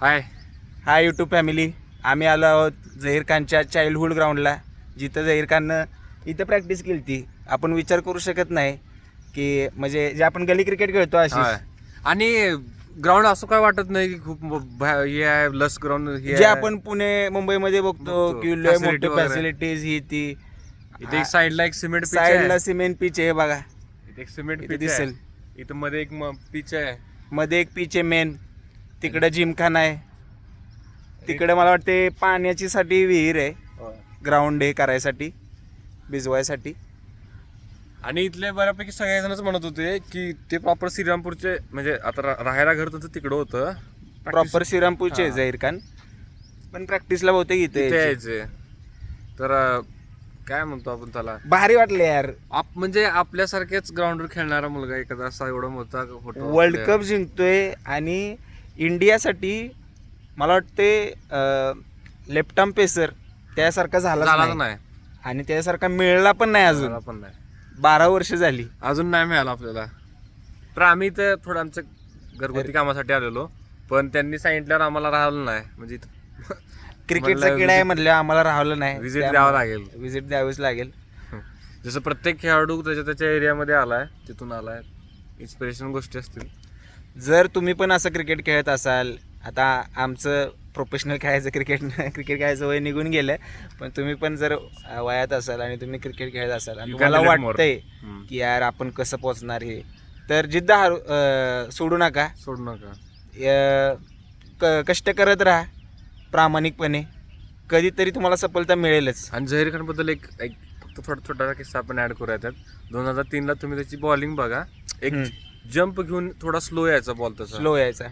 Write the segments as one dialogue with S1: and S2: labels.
S1: हाय.
S2: Hi YouTube family आम्ही आलो आहोत झहीर खानच्या चाइल्डहुड ग्राउंडला जिथं झहीर खाननं इथं प्रॅक्टिस केली ती आपण विचार करू शकत नाही की म्हणजे जे आपण गली क्रिकेट खेळतो
S1: हाय.
S2: अशी
S1: आणि ग्राउंड असं काय वाटत नाही की खूप भा- हे आहे लस ग्राउंड हे
S2: जे
S1: आहे.
S2: आपण पुणे मुंबईमध्ये बघतो
S1: बघतो.
S2: की लय
S1: Facility
S2: मोठे
S1: वगैरे.
S2: फॅसिलिटीज ही ती.
S1: इथे एक साईडला एक सिमेंट
S2: साईडला सिमेंट पिच आहे. बघा.
S1: इथे एक सिमेंट
S2: इथे
S1: पिच
S2: दिसेल.
S1: दिसेल. इथं मध्ये एक पिच आहे.
S2: मध्ये एक पिच आहे मेन तिकडं जिमखाना आहे. तिकडे मला वाटते पाण्याची साठी विहीर आहे. ग्राउंड हे करायसाठी भिजवायसाठी.
S1: आणि इथले बऱ्यापैकी सगळेजणच म्हणत होते की ते प्रॉपर श्रीरामपूरचे म्हणजे आता राहायला घर त्यांचं तिकडं होतं.
S2: प्रॉपर श्रीरामपूरचे. झहीर खान पण प्रॅक्टिसला बहुतेक इथे यायचे.
S1: तर काय म्हणतो आपण त्याला?
S2: भारी वाटले यार.
S1: आप म्हणजे आपल्यासारख्याच ग्राउंडवर खेळणारा मुलगा एखादा असा एवढा मोठा फोटो
S2: वर्ल्ड कप जिंकतोय आणि इंडियासाठी मला वाटते लेफ्टम पेसर त्यासारखा झाला
S1: झाला
S2: नाही.
S1: नाही.
S2: आणि त्यासारखा मिळला पण नाही अजून.
S1: झाला पण नाही.
S2: बारा वर्ष झाली.
S1: अजून नाही मिळाला आपल्याला. तर आम्ही तर थोडं आमचं घरगुती कामासाठी आलेलो. पण त्यांनी सांगितल्यावर आम्हाला राहिलं नाही. म्हणजे
S2: क्रिकेटचा
S1: म्हणलं
S2: किडा आहे म्हटलं आम्हाला राहवलं नाही.
S1: विजिट द्यावं लागेल.
S2: विजिट द्यावीच लागेल.
S1: जसं प्रत्येक खेळाडू त्याच्या त्याच्या एरियामध्ये आलाय तिथून आलाय. इन्स्पिरेशन गोष्टी असतील.
S2: जर तुम्ही पण असं क्रिकेट खेळत असाल आता आमचं प्रोफेशनल खेळायचं क्रिकेट क्रिकेट खेळायचं वय निघून गेलं पण तुम्ही पण जर वयात असाल आणि तुम्ही क्रिकेट खेळत असाल आणि तुम्हाला
S1: more.
S2: वाटतंय. की यार आपण कसं पोचणार हे तर जिद्द हारू सोडू नका
S1: सोडू नका
S2: कष्ट करत राहा प्रामाणिकपणे कधीतरी तुम्हाला सफलता मिळेलच
S1: आणि झहीर खानबद्दल एक एक फक्त थोडा छोटा किस्सा आपण ऍड करूया त्यात दोन हजार तीनला तुम्ही त्याची बॉलिंग बघा एक. जंप घेऊन थोडा स्लो यायचा बॉल तसा.
S2: स्लो यायचा.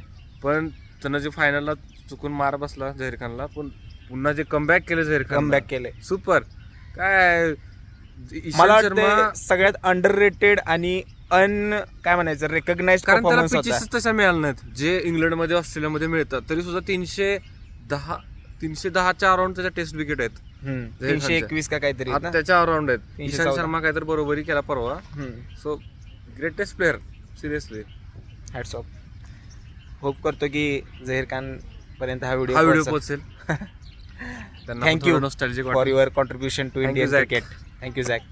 S1: पण त्यानं जे फायनलला चुकून मार बसला झहीर खानला पण पुन्हा जे कमबॅक केलं झहीर खान
S2: कमबॅक केले.
S1: सुपर काय
S2: मला वाटतं सगळ्यात अंडर रेटेड आणि अन काय म्हणायचं रेकग्नाइज
S1: कारण त्याला पिचेस तशा मिळाल्या नाहीत. जे इंग्लंडमध्ये ऑस्ट्रेलियामध्ये मिळतात तरी सुद्धा तीनशे दहा तीनशे दहाच्या अराउंड त्याच्या टेस्ट विकेट आहेत.
S2: तीनशे. एकवीस का काहीतरी?
S1: त्याच्या अराउंड आहेत. ईशांत. शर्मा काहीतरी बरोबरी केला परवा. So greatest player seriously
S2: hats off hope करतो की झहीर खान पर्यंत हा व्हिडिओ
S1: हा व्हिडिओ पोहोचेल.
S2: Thank you for your contribution to
S1: Zach.
S2: Cricket thank you Zach